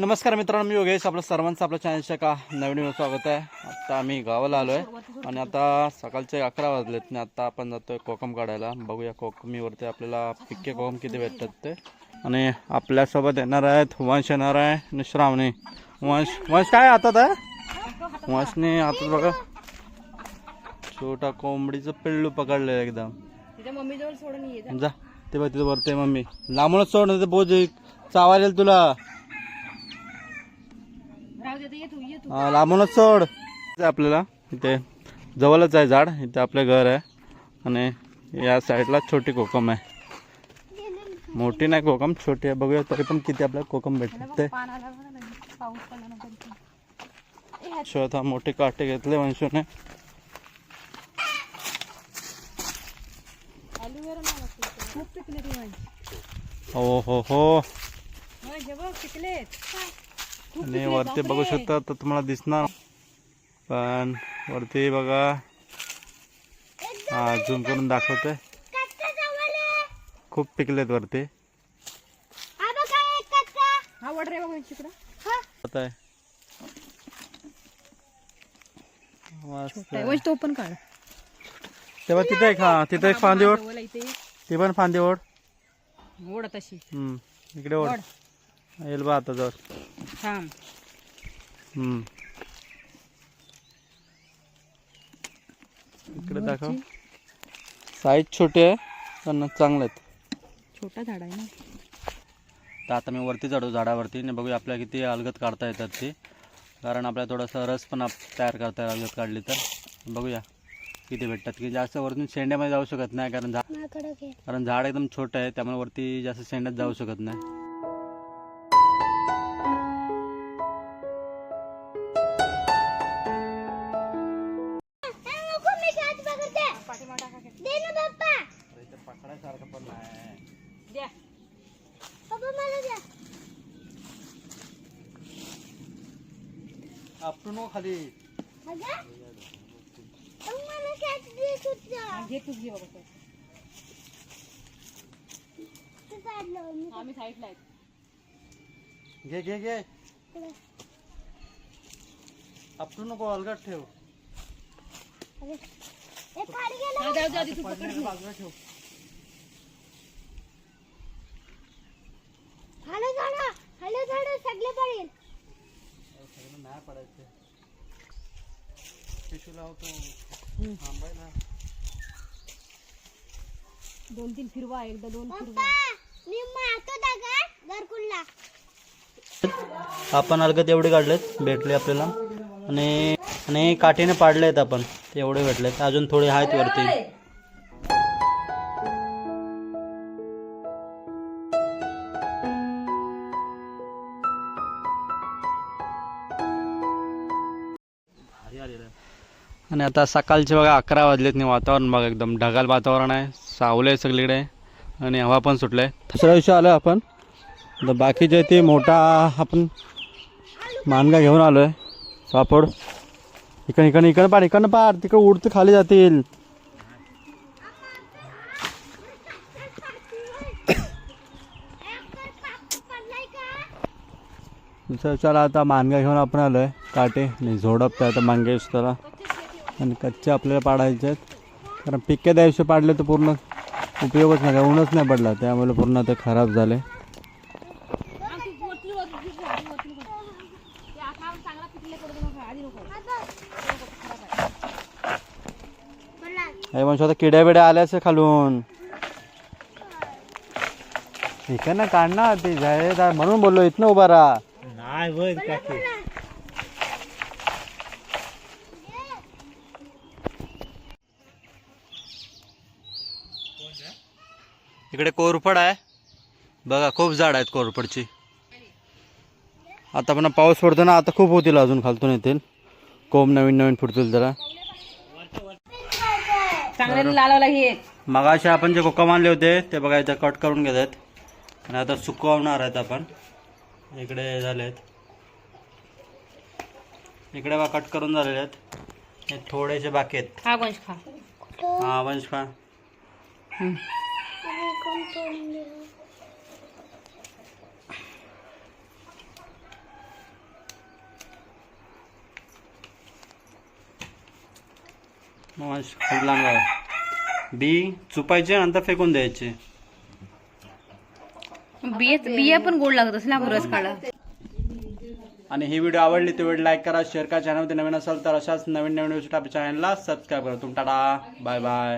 नमस्कार मित्रांनो मी योगेश आपलं सर्वांचं आपल्या चॅनलच्या का नवीन स्वागत आहे. आता आम्ही गावाला आलो आहे आणि आता सकाळचे अकरा वाजलेत आणि आता आपण जातोय कोकम काढायला. बघूया कोकमीवरती आपल्याला पिक्के कोकम किती भेटतात ते. आणि आपल्यासोबत येणार आहेत वंश येणार आहे आणि श्रावणी. वंश वंश काय हातात आहे? वंशने हातात बघा. छोटा कोंबडीचं पिल्लू पकडलं एकदम. तिच्या मम्मी जवळ सोडून ये जा. ते बघ तिथं वरते मम्मी. लांबूनच सोड नाही बोज. चावायला तुला राहू दे आता ये तू ये तू हा, लांबूनच सोड. आपल्याला इथे जवळच आहे झाड. इथे आपलं घर आहे. आणि या साईडला छोटी कोकम आहे. मोठी नाही कोकम छोटी आहे. बघूया तरी पण किती आपल्याला कोकम भेटतात ते पान आला बघा लगेच. पाऊस पडला ना तरी शोधा मोठे काटे घेतले वंशूने. हो हो हो. आणि वरती बघू. शकता तर तुम्हाला दिसणार. पण वरती बघा हा झूम करून दाखवतोय. खूप पिकलेत वरती. तो पण काढ. तेव्हा तिथे एक हा तिथे एक फांदी ओढ. ती. पण फांदी ओढ. ओढ तशी. हम्म. इकडे ओढ. येईल बा आता जवळ थांब. हम्म. इकडे दाखव. साईज छोटी आहे पण चांगले आहेत. छोटा झाड आहे ना? तर आता मी वरती चढू झाडावरती. आणि बघूया आपल्याला किती अलगत काढता येतात ते. कारण आपल्याला थोडासा रस पण आप तयार करता येईल अलगत काढली तर. बघूया किती भेटतात. की जास्त वरतून शेंड्यामध्ये जाऊ शकत नाही कारण झाड कारण झाड एकदम छोटं आहे त्यामुळे वरती जास्त शेंड्यात जाऊ शकत नाही. आपण खाली हा, घे तूच घे बाबा तो. आम्ही साईडला आहेत घे घे घे आपण नको अलगट ठेव हा, जाऊ दे आधी तू पकड घे. बाजूला ठेव लावतो. थांबायला. दोन तीन फिरवा एकदा दोन फिरवा. आपण अलगत एवढे काढलेत भेटले आपल्याला. आणि आणि काठीने पाडलेत आपण ते एवढे भेटलेत. अजून थोडे आहेत वरती. आणि आता सकाळचे बघा अकरा वाजलेत नाही वातावरण बघा एकदम ढगाळ वातावरण आहे. सावलं आहे सगळीकडे. आणि हवा पण सुटलं आहे दुसऱ्या दिवशी आलो आपण. तर बाकीचे ते मोठा आपण मानगा घेऊन आलो आहे सापड. इकडे इकडे इकडं पाड इकडनं पाड. तिकडं उडतं खाली जातील. दुसऱ्या दिवसाला आता मानगा घेऊन आपण आलो आहे काटे आणि झोडपते आता मानगे त्याला आणि कच्चे आपल्याला पाडायचे आहेत. कारण पिके त्या पाडले तर पूर्ण उपयोगच नाही काय ऊनच नाही पडला. त्यामुळे पूर्ण ते खराब झाले. अरे म्हणजे आता किड्या बिड्या आल्याच खालून. ठीक आहे ना काढणार ते जाय म्हणून बोललो इथनं उभा राहा. नाही इकडे कोरफड आहे. बघा खूप झाड आहेत कोरफडची. आता पण पाऊस पडतो ना आता खूप होतील अजून खालतून येतील. कोंब नवीन नवीन फुटतील जरा. मगाशी आपण जे कोकम आणले होते ते बघा इथं कट करून घेत आहेत आणि आता सुकवणार आहेत आपण. इकडे झाले आहेत इकडे बघा कट करून झालेले आहेत. हे थोडेसे बाकी आहेत. हा वंश खा. हा वंश खा. कोण तोडून दिलं बी चुपायचे नंतर फेकून द्यायचे. बिया बिया पण गोड लागत असेल ना रस काढा. आणि ही व्हिडिओ आवडली तर व्हिडिओ लाईक करा शेअर करा. चॅनलमध्ये नवीन असाल तर अशाच नवीन नवीन व्हिडिओसाठी आपल्या चॅनलला सबस्क्राईब करा. तुम टाटा. Bye bye